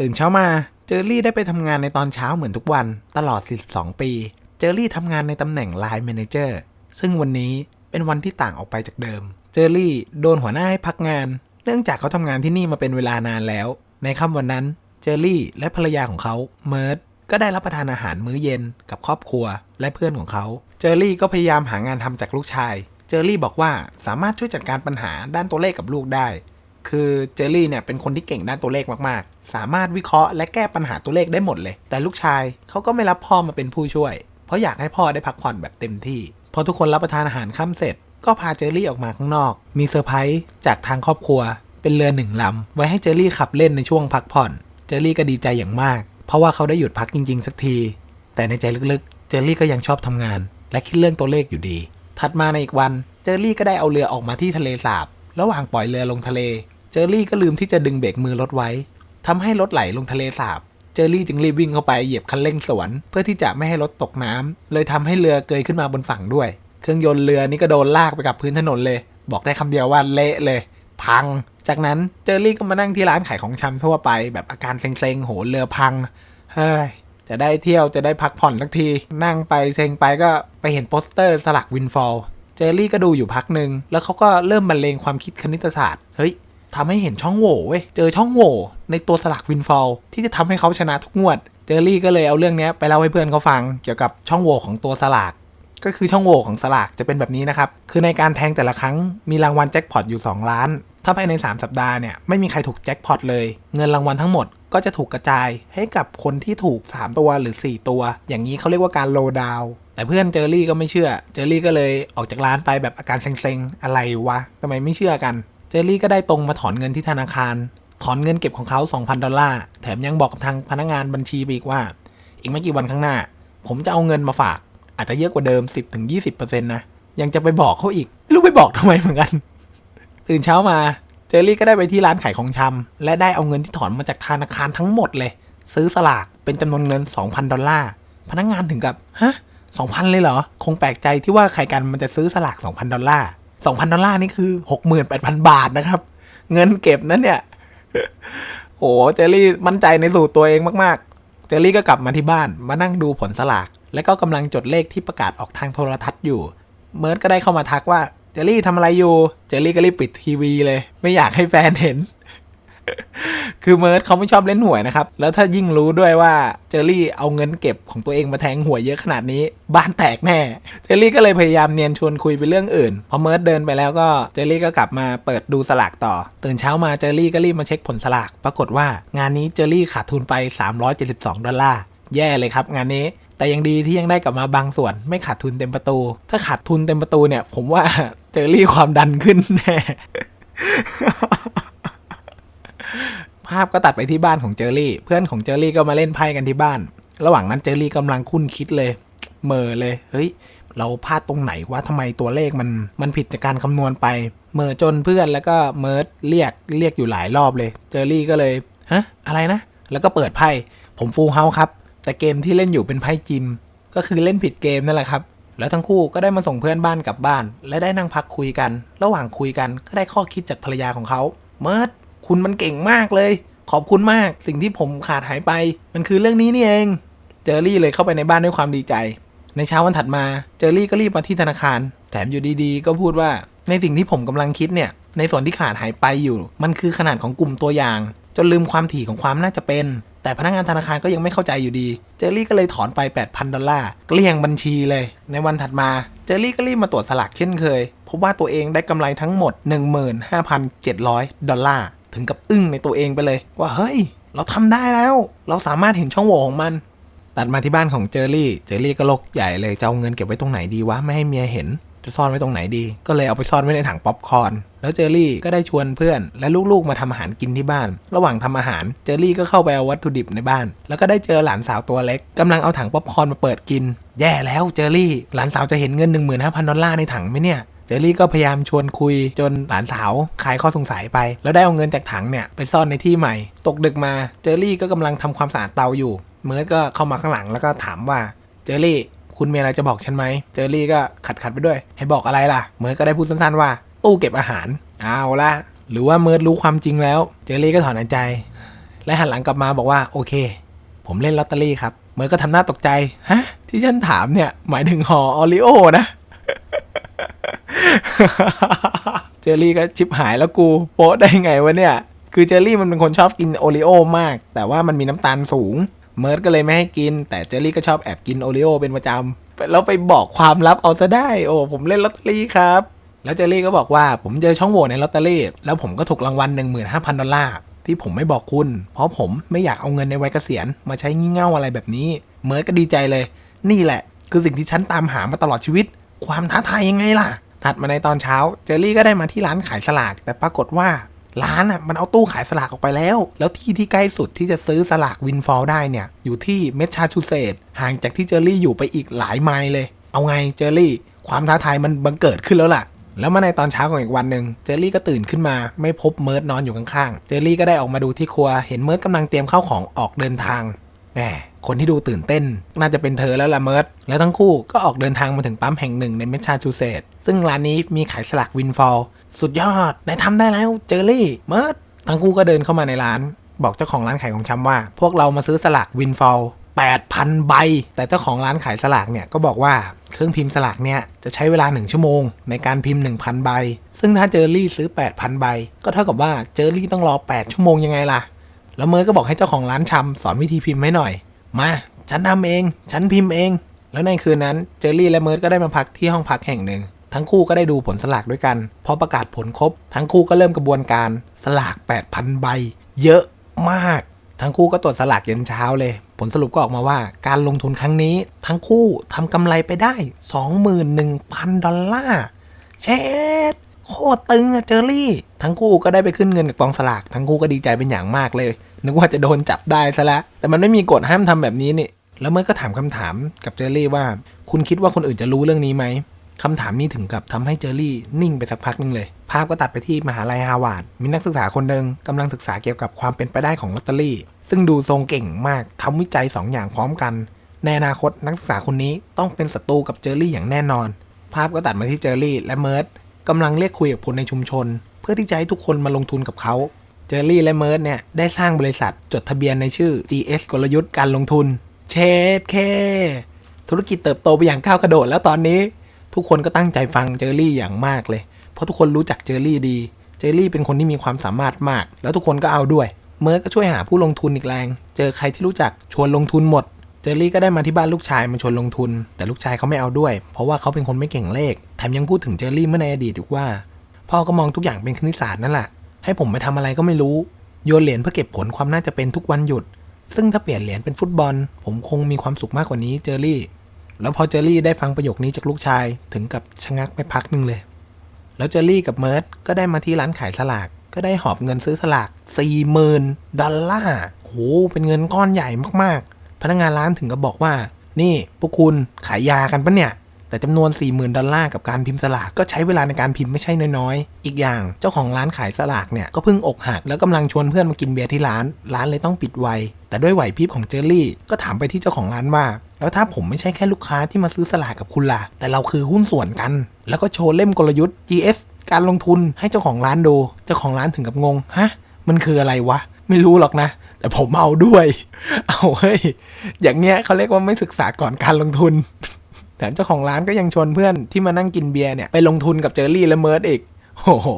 ตื่นเช้ามาเจอรี่ได้ไปทำงานในตอนเช้าเหมือนทุกวันตลอด 42 ปี เจอรี่ทำงานในตำแหน่ง Line Manager ซึ่งวันนี้เป็นวันที่ต่างออกไปจากเดิม เจอรี่โดนหัวหน้าให้พักงาน เนื่องจากเขาทำงานที่นี่มาเป็นเวลานานแล้ว ในค่ำวันนั้น เจอรี่และภรรยาของเขาเมิร์ดก็ได้รับประทานอาหารมื้อเย็นกับครอบครัวและเพื่อนของเขา เจอรี่ก็พยายามหางานทำจากลูกชาย เจอรี่บอกว่าสามารถช่วยจัดการปัญหาด้านตัวเลขกับลูกได้ คือเจอรี่เนี่ยเป็นคนที่เก่งด้านตัวเลขมากๆ สามารถวิเคราะห์และแก้ปัญหาตัวเลขได้หมดเลย แต่ลูกชายเขาก็ไม่รับพ่อมาเป็นผู้ช่วย เพราะอยากให้พ่อได้พักผ่อนแบบเต็มที่ พอทุกคนรับประทานอาหารค่ำเสร็จ ก็พาเจอรี่ออกมาข้างนอก มีเซอร์ไพรส์จากทางครอบครัว เป็นเรือหนึ่งลำไว้ให้เจอรี่ขับเล่นในช่วงพักผ่อน เจอรี่ก็ดีใจอย่างมาก เพราะว่าเขาได้หยุดพักจริง ๆ สักที แต่ในใจลึกๆ เจอรี่ก็ยังชอบทำงาน และคิดเรื่องตัวเลขอยู่ดี ถัดมาในอีกวัน เจอรี่ก็ได้เอาเรือออกมาที่ทะเลสาบ ระหว่างปล่อยเรือลงทะเล เจอรี่ก็ลืมที่จะดึงเบรกมือรถไว้ทำให้รถไหลลงทะเลสาบ เจอรี่จึงรีบวิ่งเข้าไปเหยียบคันเร่งสวน เพื่อที่จะไม่ให้รถตกน้ำเลยทำให้เรือเกยขึ้นมาบนฝั่งด้วย เครื่องยนต์เรือนี่ก็โดนลากไปกับพื้นถนนเลย บอกได้คำเดียวว่าเละเลย พัง จากนั้นเจอรี่ก็มานั่งที่ร้านขายของชำทั่วไป แบบอาการเซ็งๆโหเรือพังเฮ้ยจะได้เที่ยวจะได้พักผ่อนสักที นั่งไปเซ็งไปก็ไปเห็นโปสเตอร์สลักวินฟอลเจอรี่ก็ดูอยู่พักหนึ่งแล้วเขาก็เริ่มบรรเลงความคิดคณิตศาสตร์ เฮ้ย ทำให้เห็นช่องโหว่เว้ย เจอช่องโหว่ในตัวสลักวินฟอลที่จะทำให้เขาชนะทุกงวด เจอรี่ก็เลยเอาเรื่องนี้ไปเล่าให้เพื่อนเขาฟังเกี่ยวกับช่องโหว่ของตัวสลาก ก็คือช่องโหว่ของสลากจะเป็นแบบนี้นะครับ คือในการแทงแต่ละครั้งมีรางวัลแจ็คพอตอยู่ 2 ล้าน ถ้าภายใน 3 สัปดาห์เนี่ยไม่มีใครถูกแจ็คพอตเลย เงินรางวัลทั้งหมดก็จะถูกกระจายให้กับคนที่ถูก 3 ตัวหรือ 4 ตัว อย่างนี้เขาเรียกว่าการโลดาวแต่เพื่อนเจอรี่ก็ไม่เชื่อ เจอรี่ก็เลยออกจากร้านไปแบบอาการเซ็งๆ อะไรวะทำไมไม่เชื่อกัน เจอรี่ก็ได้ตรงมาถอนเงินที่ธนาคาร ถอนเงินเก็บของเขา 2,000 ดอลลาร์ แถมยังบอกกับทางพนักงานบัญชีไปอีกว่า อีกไม่กี่วันข้างหน้า ผมจะเอาเงินมาฝาก อาจจะเยอะกว่าเดิม 10-20%นะ ยังจะไปบอกเขาอีก รู้ไปบอกทำไมเหมือนกัน ตื่นเช้ามา เจอรี่ก็ได้ไปที่ร้านขายของชำและได้เอาเงินที่ถอนมาจากธนาคารทั้งหมดเลย ซื้อสลากเป็นจำนวนเงิน 2,000 ดอลลาร์ พนักงานถึงกับ ฮะ2,000 เลยเหรอ คงแปลกใจที่ว่าใครกันมันจะซื้อสลาก 2,000 ดอลลาร์ 2,000 ดอลลาร์นี่คือ 68,000 บาทนะครับ เงินเก็บนั้นเนี่ย โอ้เจลลี่มั่นใจในสูตรตัวเองมากๆ เจลลี่ก็กลับมาที่บ้านมานั่งดูผลสลาก และก็กำลังจดเลขที่ประกาศออกทางโทรทัศน์อยู่ เมิร์ดก็ได้เข้ามาทักว่าเจลลี่ทำอะไรอยู่ เจลลี่ก็รีบปิดทีวีเลย ไม่อยากให้แฟนเห็น คือเมิร์ดเขาไม่ชอบเล่นหวยนะครับ แล้วถ้ายิ่งรู้ด้วยว่าเจอรี่เอาเงินเก็บของตัวเองมาแทงหวยเยอะขนาดนี้ บ้านแตกแน่ เจอรี่ก็เลยพยายามเนียนชวนคุยไปเรื่องอื่น พอเมิร์ดเดินไปแล้วก็เจอรี่ก็กลับมาเปิดดูสลากต่อ ตื่นเช้ามาเจอรี่ก็รีบมาเช็คผลสลาก ปรากฏว่างานนี้เจอรี่ขาดทุนไป 372 ดอลลาร์ แย่เลยครับงานนี้แต่ยังดีที่ยังได้กลับมาบางส่วนไม่ขาดทุนเต็มประตู ถ้าขาดทุนเต็มประตูเนี่ย ผมว่าเจอรี่ความดันขึ้นแน่ ภาพก็ตัดไปที่บ้านของเจอรี่ เพื่อนของเจอรี่ก็มาเล่นไพ่กันที่บ้าน ระหว่างนั้นเจอรี่กำลังคุ้นคิดเลยเมอเลย เฮ้ย เราพลาดตรงไหนวะทำไมตัวเลขมันมันผิดจากการคำนวณไป เมอจนเพื่อนแล้วก็เมิร์ดเรียกเรียกอยู่หลายรอบเลย เจอรี่ก็เลยฮะอะไรนะ แล้วก็เปิดไพ่ผมฟูลเฮาครับ แต่เกมที่เล่นอยู่เป็นไพ่จิม ก็คือเล่นผิดเกมนั่นแหละครับ แล้วทั้งคู่ก็ได้มาส่งเพื่อนบ้านกลับบ้าน และได้นั่งพักคุยกัน ระหว่างคุยกันก็ได้ข้อคิดจากภรรยาของเขา เมิร์ด คุณมันเก่งมากเลย ขอบคุณมากสิ่งที่ผมขาดหายไป มันคือเรื่องนี้นี่เอง เจอรี่เลยเข้าไปในบ้านด้วยความดีใจ ในเช้าวันถัดมา เจอรี่ก็รีบมาที่ธนาคาร แถมอยู่ดีๆ ก็พูดว่าในสิ่งที่ผมกำลังคิดเนี่ย ในส่วนที่ขาดหายไปอยู่ มันคือขนาดของกลุ่มตัวอย่าง จนลืมความถี่ของความน่าจะเป็น แต่พนักงานธนาคารก็ยังไม่เข้าใจอยู่ดี เจอรี่ก็เลยถอนไป 8,000 ดอลลาร์เกลี้ยงบัญชีเลย ในวันถัดมา เจอรี่ก็รีบมาตรวจสลากเช่นเคย พบว่าตัวเองได้กำไรทั้งหมด 15,700 ดอลลาร์ ถึงกับอึ้งในตัวเองไปเลย ว่าเฮ้ย เราทำได้แล้ว เราสามารถเห็นช่องโหว่ของมัน ตัดมาที่บ้านของเจอรี่ เจอรี่ก็ลกใหญ่เลยจะเอาเงินเก็บไว้ตรงไหนดีวะไม่ให้เมียเห็น จะซ่อนไว้ตรงไหนดี ก็เลยเอาไปซ่อนไว้ในถังป๊อปคอร์นแล้วเจอรี่ก็ได้ชวนเพื่อน และลูกๆมาทำอาหารกินที่บ้าน ระหว่างทำอาหารเจอรี่ก็เข้าไปเอาวัตถุดิบในบ้าน แล้วก็ได้เจอหลานสาวตัวเล็กกำลังเอาถังป๊อปคอร์นมาเปิดกิน แย่แล้วเจอรี่ หลานสาวจะเห็นเงิน 15,000ดอลลาร์ในถังไหมเนี่ย เจอรี่ก็พยายามชวนคุยจนหลานสาวคลายข้อสงสัยไป แล้วได้เอาเงินจากถังเนี่ยไปซ่อนในที่ใหม่ ตกดึกมาเจอรี่ก็กำลังทำความสะอาดเตาอยู่ เมิร์ดก็เข้ามาข้างหลังแล้วก็ถามว่าเจอรี่คุณมีอะไรจะบอกฉันไหม เจอรี่ก็ขัดขัดไปด้วย ให้บอกอะไรล่ะ เมิร์ดก็ได้พูดสั้นๆว่า ตู้เก็บอาหาร เอาละหรือว่าเมิร์ดรู้ความจริงแล้ว เจอรี่ก็ถอนหายใจ และหันหลังกลับมาบอกว่าโอเค ผมเล่นลอตเตอรี่ครับ เมย์ก็ทำหน้าตกใจ ฮะ ที่ฉันถามเนี่ย หมายถึงห่อออริโอนะ เจอรี่ก็ชิบหายแล้วกูโป๊ะได้ไงวะเนี่ย คือเจอรี่มันเป็นคนชอบกินโอริโอมาก แต่ว่ามันมีน้ำตาลสูง เมิร์ดก็เลยไม่ให้กิน แต่เจอรี่ก็ชอบแอบกินโอริโอเป็นประจำแล้วไปบอกความลับเอาซะได้ โอ้ผมเล่นลอตเตอรี่ครับ แล้วเจอรี่ก็บอกว่าผมเจอช่องโหว่ในลอตเตอรี่ แล้วผมก็ถูกรางวัล15,000ดอลลาร์ที่ผมไม่บอกคุณ เพราะผมไม่อยากเอาเงินในวัยเกษียณมาใช้งี่เง่าอะไรแบบนี้ เมิร์ดก็ดีใจเลย นี่แหละ คือสิ่งที่ฉันตามหามาตลอดชีวิต ความท้าทายยังไงล่ะ ถัดมาในตอนเช้าเจอรี่ก็ได้มาที่ร้านขายสลาก แต่ปรากฏว่าร้านอะมันเอาตู้ขายสลากออกไปแล้ว แล้วที่ที่ใกล้สุดที่จะซื้อสลากวินฟอลได้เนี่ย อยู่ที่เมสซาชูเซตห่างจากที่เจอรี่อยู่ไปอีกหลายไมล์เลย เอาไงเจอรี่ ความท้าทายมันบังเกิดขึ้นแล้วล่ะ แล้วมาในตอนเช้าของอีกวันหนึ่งเจอรี่ก็ตื่นขึ้นมา ไม่พบเมิร์ดนอนอยู่ข้างๆ เจอรี่ก็ได้ออกมาดูที่ครัว เห็นเมิร์ดกำลังเตรียมข้าวของออกเดินทางแหม คนที่ดูตื่นเต้น น่าจะเป็นเธอแล้วล่ะเมิร์ดแล้วทั้งคู่ก็ออกเดินทางมาถึงปั๊มแห่งหนึ่งในเมสซาชูเซตซึ่งร้านนี้มีขายสลากวินฟอลสุดยอดนายทำได้แล้วเจอรี่เมิร์ดทั้งคู่ก็เดินเข้ามาในร้าน บอกเจ้าของร้านขายของชำว่า พวกเรามาซื้อสลากวินฟอล8,000 ใบ แต่เจ้าของร้านขายสลากเนี่ยก็บอกว่าเครื่องพิมพ์สลากเนี่ยจะใช้เวลา 1 ชั่วโมง ในการพิมพ์ 1,000 ใบ ซึ่งถ้าเจอรี่ซื้อ 8,000 ใบ ก็เท่ากับว่าเจอรี่ต้องรอ 8 ชั่วโมงยังไงล่ะ แล้วเมย์ก็บอกให้เจ้าของร้านชำสอนวิธีพิมพ์ให้หน่อย มา ฉันทำเอง ฉันพิมพ์เอง แล้วในคืนนั้นเจอรี่และเมิร์ดก็ได้มาพักที่ห้องพักแห่งหนึ่ง ทั้งคู่ก็ได้ดูผลสลากด้วยกัน พอประกาศผลครบ ทั้งคู่ก็เริ่มกระบวนการสลาก 8,000 ใบ เยอะมาก ทั้งคู่ก็ตรวจสลากเย็นเช้าเลย ผลสรุปก็ออกมาว่า การลงทุนครั้งนี้ ทั้งคู่ทำกำไรไปได้ 21,000 ดอลลาร์เช็ด ตรตึงอะเจอรี่ ทั้งคู่ก็ได้ไปขึ้นเงินกับกองสลากทั้งคู่ก็ดีใจเป็นอย่างมากเลย นึกว่าจะโดนจับได้ซะละแต่มันไม่มีกฎห้ามทำแบบนี้นี่แล้วเมื่อก็ถามคำถามกับเจอรี่ว่า คุณคิดว่าคนอื่นจะรู้เรื่องนี้ไหมคำถามนี้ถึงกับทำให้เจอรี่นิ่งไปสักพักหนึงเลย ภาพก็ตัดไปที่มหาลัยฮาวาดมีนักศึกษาคนหนึ่งกำลังศึกษาเกี่ยวกับความเป็นไปได้ของลอตเตอรี่ ซึ่งดูทรงเก่งมากทำวิจัย 2 อย่างพร้อมกัน ในอนาคตนักศึกษาคนนี้ต้องเป็นศัตรูกับเจอรี่อย่างแน่นอน ภาพก็ตัดมาที่เจอรี่และเมิร์ด กำลังเรียกคุยกับคนในชุมชน เพื่อที่จะให้ทุกคนมาลงทุนกับเขาเจอรี่และเมิร์ดเนี่ยได้สร้างบริษัทจดทะเบียนในชื่อ GS กลยุทธ์การลงทุน เชดเค ธุรกิจเติบโตไปอย่างก้าวกระโดดแล้วตอนนี้ ทุกคนก็ตั้งใจฟังเจอรี่อย่างมากเลย เพราะทุกคนรู้จักเจอรี่ดี เจอรี่เป็นคนที่มีความสามารถมาก แล้วทุกคนก็เอาด้วย เมิร์ดก็ช่วยหาผู้ลงทุนอีกแรง เจอใครที่รู้จักชวนลงทุนหมด เจอรี่ก็ได้มาที่บ้านลูกชายมาชวนลงทุน แต่ลูกชายเขาไม่เอาด้วย เพราะว่าเขาเป็นคนไม่เก่งเลข แถมยังพูดถึงเจอรี่เมื่อในอดีตอีกว่า พ่อก็มองทุกอย่างเป็นคณิตศาสตร์นั่นแหละ ให้ผมไปทำอะไรก็ไม่รู้ โยนเหรียญเพื่อเก็บผลความน่าจะเป็นทุกวันหยุด ซึ่งถ้าเปลี่ยนเหรียญเป็นฟุตบอล ผมคงมีความสุขมากกว่านี้เจอรี่ แล้วพอเจอรี่ได้ฟังประโยคนี้จากลูกชายถึงกับชะงักไปพักหนึ่งเลย แล้วเจอรี่กับเมิร์ดก็ได้มาที่ร้านขายสลาก ก็ได้หอบเงินซื้อสลาก40,000ดอลลาร์โหเป็นเงินก้อนใหญ่มากๆ พนักงานร้านถึงกับบอกว่า นี่พวกคุณขายยากันปะเนี่ย แต่จำนวน 40,000 ดอลลาร์กับการพิมพ์สลากก็ใช้เวลาในการพิมพ์ไม่ใช่น้อยๆ อีกอย่างเจ้าของร้านขายสลากเนี่ยก็เพิ่งอกหักแล้วกำลังชวนเพื่อนมากินเบียร์ที่ร้าน ร้านเลยต้องปิดไวแต่ด้วยไหวพริบของเจอรี่ ก็ถามไปที่เจ้าของร้านว่า แล้วถ้าผมไม่ใช่แค่ลูกค้าที่มาซื้อสลากกับคุณล่ะ แต่เราคือหุ้นส่วนกัน แล้วก็โชว์เล่มกลยุทธ์ GS การลงทุนให้เจ้าของร้านดู เจ้าของร้านถึงกับงง ฮะ มันคืออะไรวะ ไม่รู้หรอกนะ แต่ผมเอาด้วย เอาเฮ้ย อย่างเงี้ยเขาเรียกว่าไม่ศึกษาก่อนการลงทุน แถมเจ้าของร้านก็ยังชวนเพื่อนที่มานั่งกินเบียร์เนี่ยไปลงทุนกับเจอรี่และเมิร์ดอีกโอ้โห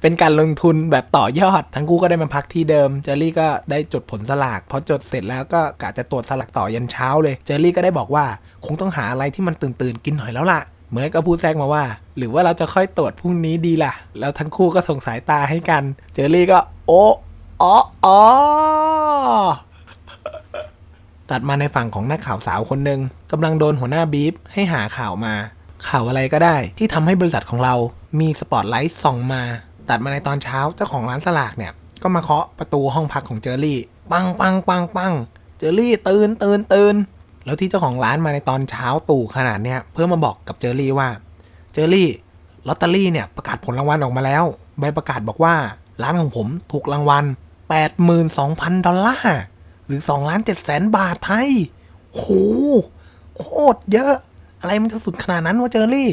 เป็นการลงทุนแบบต่อยอด ทั้งคู่ก็ได้มาพักที่เดิม เจอรี่ก็ได้จดผลสลาก พอจดเสร็จแล้วก็กะจะตรวจสลากต่อยันเช้าเลย เจอรี่ก็ได้บอกว่า คงต้องหาอะไรที่มันตื่นตื่นๆกินหน่อยแล้วล่ะ เมิร์ดก็พูดแทรกมาว่า หรือว่าเราจะค่อยตรวจพรุ่งนี้ดีล่ะ แล้วทั้งคู่ก็ส่งสายตาให้กัน เจอรี่ก็โอ้ อ๋ออตัดมาในฝั่งของนักข่าวสาวคนหนึ่งกำลังโดนหัวหน้าบีฟให้หาข่าวมา ข่าวอะไรก็ได้ ที่ทำให้บริษัทของเรามีสปอตไลท์ส่องมา ตัดมาในตอนเช้าเจ้าของร้านสลากเนี่ย ก็มาเคาะประตูห้องพักของเจอรี่ ปังปังปังปังเจอรี่ตื่นตื่นตื่นแล้วที่เจ้าของร้านมาในตอนเช้าตู่ขนาดเนี้ยเพื่อมาบอกกับเจอรี่ว่า เจอรี่ลอตเตอรี่เนี่ยประกาศผลรางวัลออกมาแล้ว ใบประกาศบอกว่าร้านของผมถูกรางวัล 82,000 ดอลลาร์ หรือ2ล้าน7แสนบาทไทยโหโคตรเยอะ อะไรมันจะสุดขนาดนั้นวะเจอรี่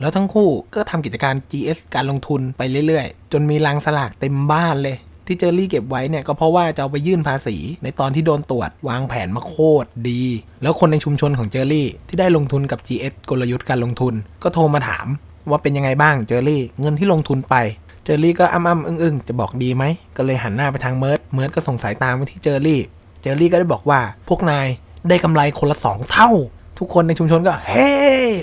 แล้วทั้งคู่ก็ทำกิจการ GS การลงทุนไปเรื่อยๆ จนมีลังสลากเต็มบ้านเลย ที่เจอรี่เก็บไว้เนี่ยก็เพราะว่าจะเอาไปยื่นภาษี ในตอนที่โดนตรวจวางแผนมาโคตรดี แล้วคนในชุมชนของเจอรี่ ที่ได้ลงทุนกับ GS กลยุทธ์การลงทุน ก็โทรมาถาม ว่าเป็นยังไงบ้างเจอรี่ เงินที่ลงทุนไป เจอรี่ก็อ้ำๆอึ้งๆจะบอกดีไหม ก็เลยหันหน้าไปทางเมิร์ดเมิร์ดก็ส่งสายตามไปที่เจอรี่ เจอรี่ก็ได้บอกว่า พวกนายได้กำไรคนละสองเท่า ทุกคนในชุมชนก็ เฮ้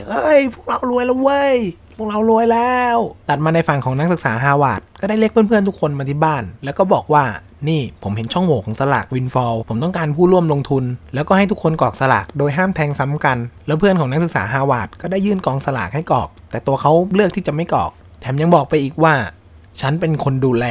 เฮ้ย พวกเรารวยแล้วเว้ยพวกเรารวยแล้ว ตัดมาในฝั่งของนักศึกษาฮาวาดก็ได้เรียกเพื่อนๆทุกคนมาที่บ้าน แล้วก็บอกว่า นี่ผมเห็นช่องโหว่ของสลากวินฟอลผมต้องการผู้ร่วมลงทุน แล้วก็ให้ทุกคนกรอกสลากโดยห้ามแทงซ้ำกัน แล้วเพื่อนของนักศึกษาฮาวาดก็ได้ยื่นกองสลากให้กรอก แต่ตัวเขาเลือกที่จะไม่กรอก แถมยังบอกไปอีกว่า ฉันเป็นคนดูแล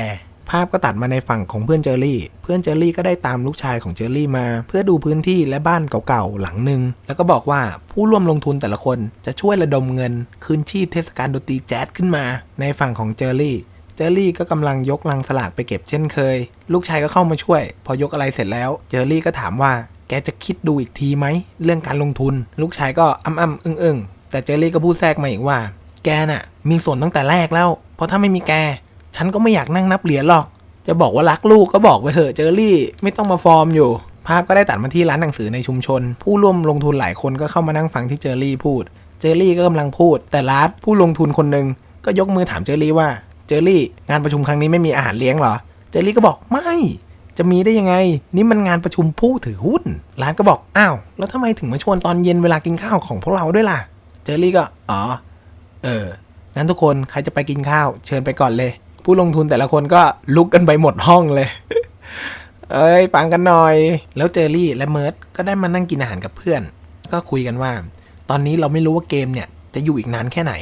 ภาพก็ตัดมาในฝั่งของเพื่อนเจอรี่ เพื่อนเจอรี่ก็ได้ตามลูกชายของเจอรี่มา เพื่อดูพื้นที่และบ้านเก่าๆหลังหนึ่งแล้วก็บอกว่าผู้ร่วมลงทุนแต่ละคนจะช่วยระดมเงิน คืนชีพเทศกาลดนตรีแจ๊สขึ้นมา ในฝั่งของเจอรี่ เจอรี่ก็กำลังยกลังสลากไปเก็บเช่นเคย ลูกชายก็เข้ามาช่วย พอยกอะไรเสร็จแล้ว เจอรี่ก็ถามว่า แกจะคิดดูอีกทีไหม เรื่องการลงทุน ลูกชายก็อ้ำๆอึ้งๆ แต่เจอรี่ก็พูดแทรกมาอีกว่า แกน่ะ มีส่วนตั้งแต่แรกแล้ว เพราะถ้าไม่มีแก ฉันก็ไม่อยากนั่งนับเหรียญหรอก จะบอกว่ารักลูกก็บอกไปเถอะเจอรี่ไม่ต้องมาฟอร์มอยู่ภาพก็ได้ตัดมาที่ร้านหนังสือในชุมชน ผู้ร่วมลงทุนหลายคนก็เข้ามานั่งฟังที่เจอรี่พูด เจอรี่ก็กำลังพูด แต่ลารัฐผู้ลงทุนคนหนึ่งก็ยกมือถามเจอรี่ว่า เจอรี่ งานประชุมครั้งนี้ไม่มีอาหารเลี้ยงเหรอ เจอรี่ก็บอกไม่ จะมีได้ยังไง นี่มันงานประชุมผู้ถือหุ้น ร้านก็บอกอ้าวแล้วทำไมถึงมาชวนตอนเย็นเวลากินข้าวของพวกเราด้วยล่ะ เจอรี่ก็อ๋อเอองั้นทุกคนใครจะไปกินข้าว เชิญไปก่อนเลย ผู้ลงทุนแต่ละคนก็ลุกกันไปหมดห้องเลย เอ้ยฟังกันหน่อย แล้วเจอรี่และเมิร์ดก็ได้มานั่งกินอาหารกับเพื่อน ก็คุยกันว่า ตอนนี้เราไม่รู้ว่าเกมเนี่ยจะอยู่อีกนานแค่ไหน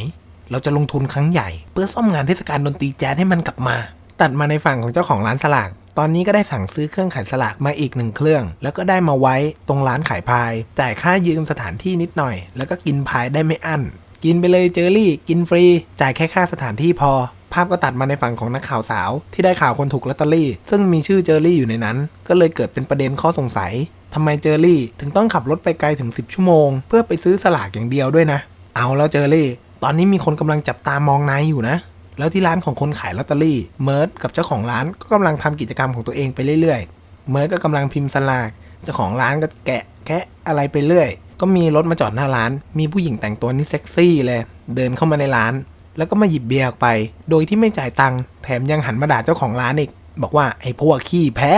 เราจะลงทุนครั้งใหญ่ เพื่อซ่อมงานเทศกาลดนตรีแจ๊สให้มันกลับมา ตัดมาในฝั่งของเจ้าของร้านสลาก ตอนนี้ก็ได้สั่งซื้อเครื่องขายสลากมาอีกหนึ่งเครื่อง แล้วก็ได้มาไว้ตรงร้านขายพาย จ่ายค่ายืมสถานที่นิดหน่อย แล้วก็กินพายได้ไม่อั้น กินไปเลยเจอรี่ กินฟรี จ่ายแค่ค่าสถานที่พอภาพก็ตัดมาในฝั่งของนักข่าวสาว ที่ได้ข่าวคนถูกลอตเตอรี่ ซึ่งมีชื่อเจอรี่อยู่ในนั้น ก็เลยเกิดเป็นประเด็นข้อสงสัยทำไมเจอรี่ถึงต้องขับรถไปไกลถึง 10 ชั่วโมง เพื่อไปซื้อสลากอย่างเดียวด้วยนะ เอาแล้วเจอรี่ ตอนนี้มีคนกำลังจับตามองนายอยู่นะ แล้วที่ร้านของคนขายลอตเตอรี่ เมิร์ดกับเจ้าของร้านก็กำลังทำกิจกรรมของตัวเองไปเรื่อยๆ เมิร์ดก็กำลังพิมพ์สลาก เจ้าของร้านก็แกะแคะอะไรไปเรื่อย ก็มีรถมาจอดหน้าร้าน มีผู้หญิงแต่งตัวนี่เซ็กซี่เลย เดินเข้ามาในร้าน แล้วก็มาหยิบเบียร์ออกไป โดยที่ไม่จ่ายตังค์ แถมยังหันมาด่าเจ้าของร้านอีก บอกว่าไอ้พวกขี้แพ้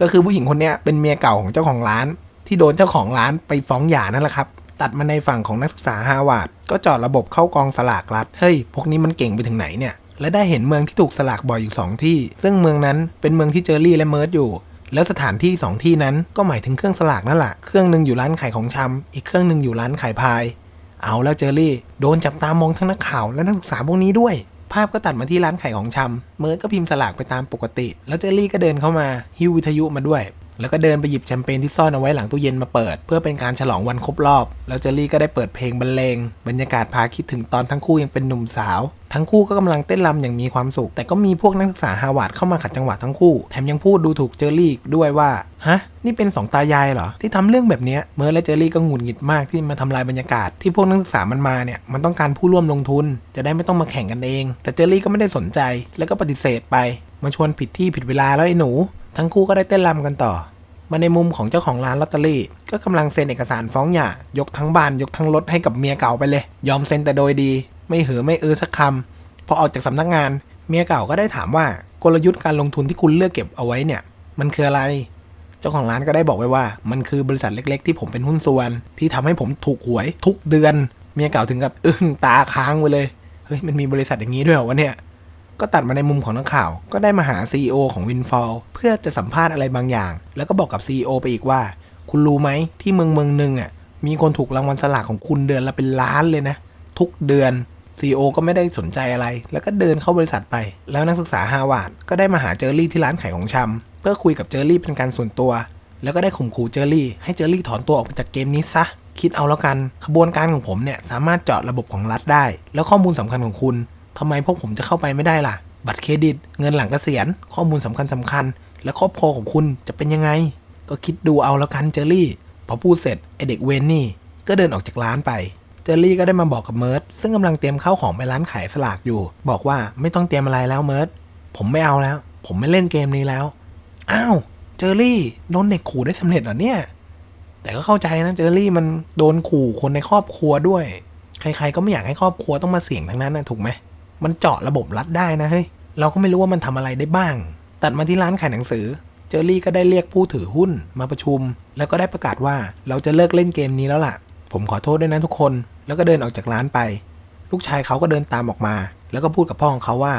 ก็คือผู้หญิงคนนี้เป็นเมียเก่าของเจ้าของร้าน ที่โดนเจ้าของร้านไปฟ้องหย่านั่นแหละครับ ตัดมาในฝั่งของนักศึกษาฮาวาดก็จอดระบบเข้ากองสลากรัฐ เฮ้ย พวกนี้มันเก่งไปถึงไหนเนี่ย และได้เห็นเมืองที่ถูกสลากบ่อยอยู่สองที่ ซึ่งเมืองนั้นเป็นเมืองที่เจอรี่และเมิร์ดอยู่ แล้วสถานที่สองที่นั้นก็หมายถึงเครื่องสลากนั่นแหละ เครื่องหนึ่งอยู่ร้านขายของชำอีกเครื่องหนึ่งอยู่ร้านขายพาย เอาแล้วเจอรี่ โดนจับตามองทั้งนักข่าวและนักศึกษาพวกนี้ด้วยภาพก็ตัดมาที่ร้านขายของชำเมิร์ดก็พิมพ์สลากไปตามปกติ แล้วเจอรี่ก็เดินเข้ามาหิ้ววิทยุมาด้วย แล้วก็เดินไปหยิบแชมเปญที่ซ่อนเอาไว้หลังตู้เย็นมาเปิด เพื่อเป็นการฉลองวันครบรอบ แล้วเจอรี่ก็ได้เปิดเพลงบรรเลง บรรยากาศพาคิดถึงตอนทั้งคู่ยังเป็นหนุ่มสาว ทั้งคู่ก็กำลังเต้นรำอย่างมีความสุข แต่ก็มีพวกนักศึกษาฮาวาดเข้ามาขัดจังหวะทั้งคู่ แถมยังพูดดูถูกเจอรี่ด้วยว่า ฮะ นี่เป็นสองตายายเหรอ ที่ทำเรื่องแบบนี้เมิร์และเจอรี่ก็หงุดหงิดมากที่มาทำลายบรรยากาศที่พวกนักศึกษามันมาเนี่ยมันต้องการผู้ร่วมลงทุน จะได้ไม่ต้องมาแข่งกันเอง แต่เจอรี่ก็ไม่ได้สนใจ แล้วก็ปฏิเสธไปมาชวนผิดที่ผิดเวลาแล้วไอ้หนู ทั้งคู่ก็ได้เต้นรำกันต่อ มาในมุมของเจ้าของร้านลอตเตอรี่ ก็กำลังเซ็นเอกสารฟ้องหย่ายกทั้งบ้านยกทั้งรถให้กับเมียเก่าไปเลย ยอมเซ็นแต่โดยดี ไม่หือไม่เออสักคำพอออกจากสำนักงาน เมียเก่าก็ได้ถามว่ากลยุทธ์การลงทุนที่คุณเลือกเก็บเอาไว้เนี่ย มันคืออะไร เจ้าของร้านก็ได้บอกไว้ว่า มันคือบริษัทเล็ก ๆ ที่ผมเป็นหุ้นส่วน ที่ทำให้ผมถูกหวยทุกเดือน เมียเก่าถึงกับอึ้งตาค้างไปเลยเฮ้ยมันมีบริษัทอย่างนี้ด้วยเหรอวะเนี่ย ก็ตัดมาในมุมของนักข่าว ก็ได้มาหา CEO ของ Winfall เพื่อจะสัมภาษณ์อะไรบางอย่าง แล้วก็บอกกับ CEO ไปอีกว่า คุณรู้ไหมที่เมืองเมืองหนึ่งอะมีคนถูกรางวัลสลากของคุณเดือนละเป็นล้านเลยนะ ทุกเดือน CEO ก็ไม่ได้สนใจอะไร แล้วก็เดินเข้าบริษัทไป แล้วนักศึกษาฮาวาดก็ได้มาหาเจอรี่ที่ร้านขายของชำเพื่อคุยกับเจอรี่เป็นการส่วนตัว แล้วก็ได้ข่มขู่เจอรี่ ให้เจอรี่ถอนตัวออกจากเกมนี้ซะคิดเอาแล้วกันขบวนการของผมเนี่ยสามารถเจาะระบบของรัฐได้ แล้วข้อมูลสำคัญของคุณ ทำไมพวกผมจะเข้าไปไม่ได้ล่ะ บัตรเครดิต เงินหลังเกษียณ ข้อมูลสำคัญสำคัญ และครอบครัวของคุณจะเป็นยังไง ก็คิดดูเอาแล้วกันเจอรี่ พอพูดเสร็จไอเด็กเวนนี่ ก็เดินออกจากร้านไป เจอรี่ก็ได้มาบอกกับเมิร์ดซึ่งกำลังเตรียมข้าวของไปร้านขายสลากอยู่ บอกว่าไม่ต้องเตรียมอะไรแล้วเมิร์ดผมไม่เอาแล้ว ผมไม่เล่นเกมนี้แล้ว อ้าว เจอรี่โดนเด็กขู่ได้สำเร็จเหรอเนี่ย แต่ก็เข้าใจนะเจอรี่มันโดนขู่คนในครอบครัวด้วย ใครๆก็ไม่อยากให้ครอบครัวต้องมาเสี่ยงทั้งนั้นนะถูกไหม มันเจาะระบบรัดได้นะเฮ้ยเราก็ไม่รู้ว่ามันทำอะไรได้บ้าง ตัดมาที่ร้านขายหนังสือ เจอรี่ก็ได้เรียกผู้ถือหุ้นมาประชุม แล้วก็ได้ประกาศว่าเราจะเลิกเล่นเกมนี้แล้วล่ะ ผมขอโทษด้วยนะทุกคน แล้วก็เดินออกจากร้านไป ลูกชายเขาก็เดินตามออกมา แล้วก็พูดกับพ่อของเขาว่า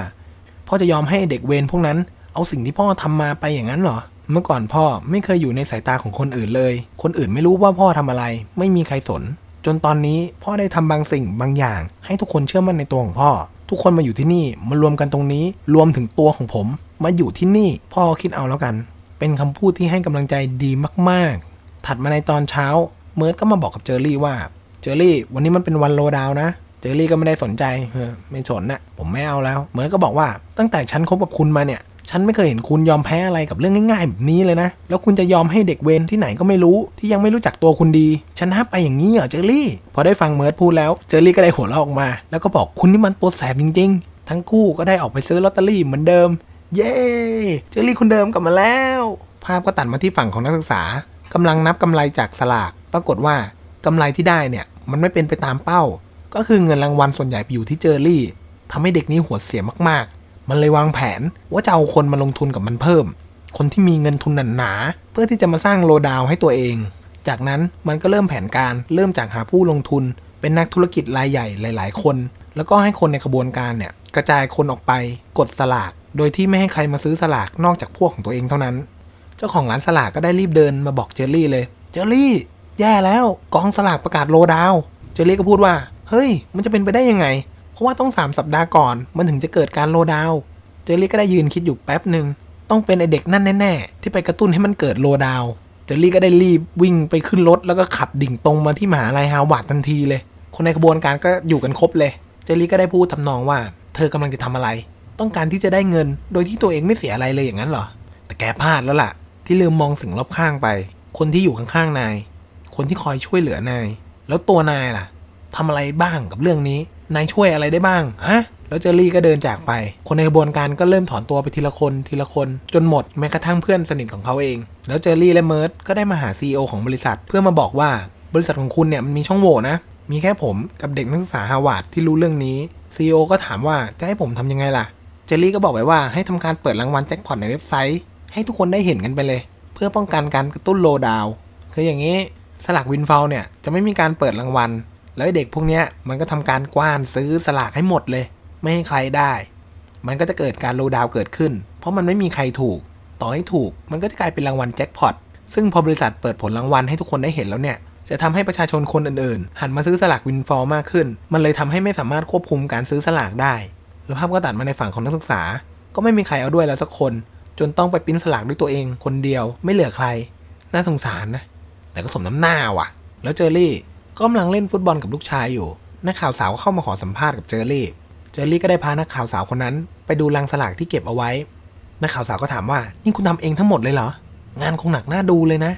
พ่อจะยอมให้เด็กเวรพวกนั้น เอาสิ่งที่พ่อทำมาไปอย่างนั้นเหรอ เมื่อก่อนพ่อไม่เคยอยู่ในสายตาของคนอื่นเลย คนอื่นไม่รู้ว่าพ่อทำอะไร ไม่มีใครสน จนตอนนี้พ่อได้ทำบางสิ่งบางอย่าง ให้ทุกคนเชื่อมั่นในตัวของพ่อ ทุกคนมาอยู่ที่นี่มารวมกันตรงนี้รวมถึงตัวของผม มาอยู่ที่นี่ พ่อคิดเอาแล้วกัน เป็นคำพูดที่ให้กำลังใจดีมากๆ ถัดมาในตอนเช้า เมิร์ดก็มาบอกกับเจอรี่ว่า เจอรี่วันนี้มันเป็นวันโลดาวน์นะเจอรี่ก็ไม่ได้สนใจเออไม่สนนะผมไม่เอาแล้วเหมือนก็บอกว่าตั้งแต่ฉันคบกับคุณมาเนี่ย ฉันไม่เคยเห็นคุณยอมแพ้อะไรกับเรื่องง่ายๆแบบนี้เลยนะ แล้วคุณจะยอมให้เด็กเวรที่ไหนก็ไม่รู้ ที่ยังไม่รู้จักตัวคุณดีฉันห้ามไปอย่างนี้เหรอเจอรี่ พอได้ฟังเมิร์ดพูดแล้ว เจอรี่ก็ได้หัวเราะออกมา แล้วก็บอกคุณนี่มันตัวแสบจริงๆ ทั้งคู่ก็ได้ออกไปซื้อลอตเตอรี่เหมือนเดิม เย้ เจอรี่คนเดิมกลับมาแล้ว ภาพก็ตัดมาที่ฝั่งของนักศึกษากำลังนับกำไรจากสลาก ปรากฏว่ากำไรที่ได้เนี่ยมันไม่เป็นไปตามเป้า ก็คือเงินรางวัลส่วนใหญ่ไปอยู่ที่เจอรี่ทำให้เด็กนี้หัวเสียมาก มันเลยวางแผนว่าจะเอาคนมาลงทุนกับมันเพิ่ม คนที่มีเงินทุนหนาๆเพื่อที่จะมาสร้างโลดาวให้ตัวเอง จากนั้นมันก็เริ่มแผนการเริ่มจากหาผู้ลงทุน เป็นนักธุรกิจรายใหญ่หลาย ๆ คน แล้วก็ให้คนในขบวนการเนี่ยกระจายคนออกไปกดสลาก โดยที่ไม่ให้ใครมาซื้อสลากนอกจากพวกของตัวเองเท่านั้น เจ้าของร้านสลากก็ได้รีบเดินมาบอกเจอรี่เลย เจอรี่ แย่แล้วกองสลากประกาศโลดาวน์เจอรี่ก็พูดว่า เฮ้ย มันจะเป็นไปได้ยังไง เพราะว่าต้อง 3 สัปดาห์ก่อน มันถึงจะเกิดการโลดาว เจอรี่ก็ได้ยืนคิดอยู่แป๊บหนึ่งต้องเป็นไอเด็กนั่นแน่ๆ ที่ไปกระตุ้นให้มันเกิดโลดาว เจอรี่ก็ได้รีบวิ่งไปขึ้นรถแล้วก็ขับดิ่งตรงมาที่มหาลัยฮาวาดทันทีเลย คนในขบวนการก็อยู่กันครบเลย เจอรี่ก็ได้พูดทำนองว่า เธอกำลังจะทำอะไร ต้องการที่จะได้เงิน โดยที่ตัวเองไม่เสียอะไรเลยอย่างนั้นเหรอ แต่แกพลาดแล้วล่ะ ที่ลืมมองสิ่งรอบข้างไป คนที่อยู่ข้างๆนาย คนที่คอยช่วยเหลือนาย แล้วตัวนายล่ะทำอะไรบ้างกับเรื่องนี้ นายช่วยอะไรได้บ้าง ฮะ แล้วเจอรี่ก็เดินจากไป คนในกระบวนการก็เริ่มถอนตัวไปทีละคนทีละคนจนหมดแม้กระทั่งเพื่อนสนิทของเขาเอง แล้วเจอรี่และเมิร์ดก็ได้มาหา CEO ของบริษัท เพื่อมาบอกว่าบริษัทของคุณเนี่ยมันมีช่องโหว่นะ มีแค่ผมกับเด็กนักศึกษาฮาวาดที่รู้เรื่องนี้ CEO ก็ถามว่าจะให้ผมทำยังไงล่ะ เจอรี่ก็บอกไว้ว่าให้ทำการเปิดรางวัลแจ็คพอตในเว็บไซต์ให้ทุกคนได้เห็นกันไปเลย เพื่อป้องกันการกระตุ้นโลดาว คืออย่างนี้สลากวินฟอลเนี่ยจะไม่มีการเปิดรางวัล แล้วเด็กพวกเนี้ยมันก็ทำการกว้านซื้อสลากให้หมดเลย ไม่ให้ใครได้ มันก็จะเกิดการโลดาวเกิดขึ้น เพราะมันไม่มีใครถูก ต่อให้ถูกมันก็จะกลายเป็นรางวัลแจ็คพอตซึ่งพอบริษัทเปิดผลรางวัลให้ทุกคนได้เห็นแล้วเนี่ยจะทำให้ประชาชนคนอื่นๆ หันมาซื้อสลากวินฟอลมากขึ้น มันเลยทำให้ไม่สามารถควบคุมการซื้อสลากได้ แล้วภาพก็ตัดมาในฝั่งของนักศึกษา ก็ไม่มีใครเอาด้วยแล้วสักคน จนต้องไปปริ้นสลากด้วยตัวเองคนเดียวไม่เหลือใคร น่าสงสารนะ แต่ก็สมน้ำหน้าว่ะ แล้วเจอรี่ ก็กำลังเล่นฟุตบอลกับลูกชายอยู่ นักข่าวสาวก็เข้ามาขอสัมภาษณ์กับเจอรี่ เจอรี่ก็ได้พานักข่าวสาวคนนั้น ไปดูลังสลากที่เก็บเอาไว้ นักข่าวสาวก็ถามว่า นี่คุณทำเองทั้งหมดเลยเหรอ งานคงหนักหน้าดูเลยนะ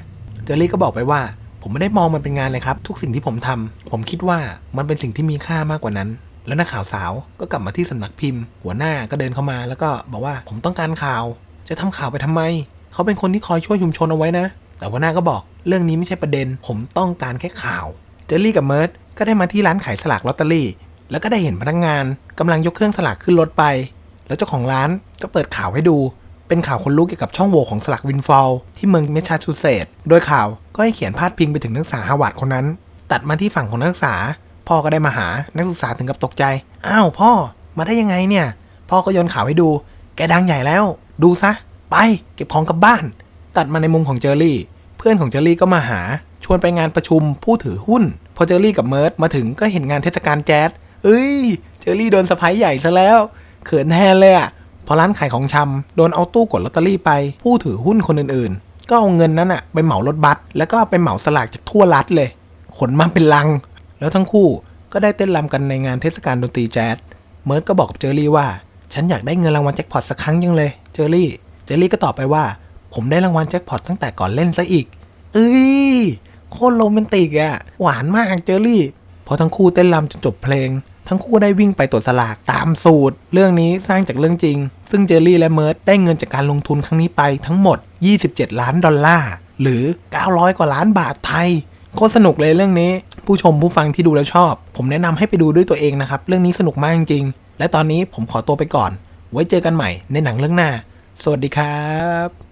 เจอรี่ก็บอกไปว่า ผมไม่ได้มองมันเป็นงานเลยครับ ทุกสิ่งที่ผมทำผมคิดว่ามันเป็นสิ่งที่มีค่ามากกว่านั้น แล้วนักข่าวสาวก็กลับมาที่สำนักพิมพ์ หัวหน้าก็เดินเข้ามาแล้วก็บอกว่าผมต้องการข่าว จะทำข่าวไปทำไม เขาเป็นคนที่คอยช่วยชุมชนเอาไว้นะ แต่หัวหน้าก็บอกเรื่องนี้ไม่ใช่ประเด็น ผมต้องการแค่ข่าว เจอรี่กับเมิร์ดก็ได้มาที่ร้านขายสลากลอตเตอรี่ แล้วก็ได้เห็นพนักงานกำลังยกเครื่องสลากขึ้นรถไป แล้วเจ้าของร้านก็เปิดข่าวให้ดู เป็นข่าวคนรู้เกี่ยวกับช่องโหว่ของสลากวินฟอลที่เมืองเมชาชูเซตส์โดยข่าวก็ให้เขียนพาดพิงไปถึงนักศึกษาฮาวาดคนนั้น ตัดมาที่ฝั่งของนักศึกษา พ่อก็ได้มาหานักศึกษาถึงกับตกใจอ้าวพ่อมาได้ยังไงเนี่ย พ่อก็โยนข่าวให้ดู แกดังใหญ่แล้ว ดูซะ ไป เก็บของกลับบ้าน ตัดมาในมุมของเจอรี่ เพื่อนของเจอรี่ก็มาหา ชวนไปงานประชุมผู้ถือหุ้น พอเจอรี่กับเมิร์ดมาถึงก็เห็นงานเทศกาลแจ๊สเอ้ย เจอรี่โดนสะพ้ายใหญ่ซะแล้ว เขินแทนเลยอะพอร้านขายของชำโดนเอาตู้กดลอตเตอรี่ไป ผู้ถือหุ้นคนอื่นๆ ก็เอาเงินนั้นอะไปเหมารถบัสแล้วก็ไปเหมาสลากจากทั่วรัฐเลย ขนมาเป็นลัง แล้วทั้งคู่ก็ได้เต้นรำกันในงานเทศกาลดนตรีแจ๊สเมิร์ดก็บอกกับเจอรี่ว่า ฉันอยากได้เงินรางวัลแจ็คพอตสักครั้งยังเลย เจอรี่ เจอรี่ก็ตอบไปว่า ผมได้รางวัลแจ็คพอตตั้งแต่ก่อนเล่นซะอีก เอ้ย โคตรโรแมนติกอะหวานมากเจอรี่พอทั้งคู่เต้นรำจนจบเพลง ทั้งคู่ได้วิ่งไปตรวจสลากตามสูตร เรื่องนี้สร้างจากเรื่องจริง ซึ่งเจอรี่และเมิร์ดได้เงินจากการลงทุนครั้งนี้ไปทั้งหมด 27 ล้านดอลลาร์หรือ 900 กว่าล้านบาทไทยโคตรสนุกเลยเรื่องนี้ ผู้ชมผู้ฟังที่ดูแล้วชอบ ผมแนะนำให้ไปดูด้วยตัวเองนะครับ เรื่องนี้สนุกมากจริงๆและตอนนี้ผมขอตัวไปก่อน ไว้เจอกันใหม่ในหนังเรื่องหน้า สวัสดีครับ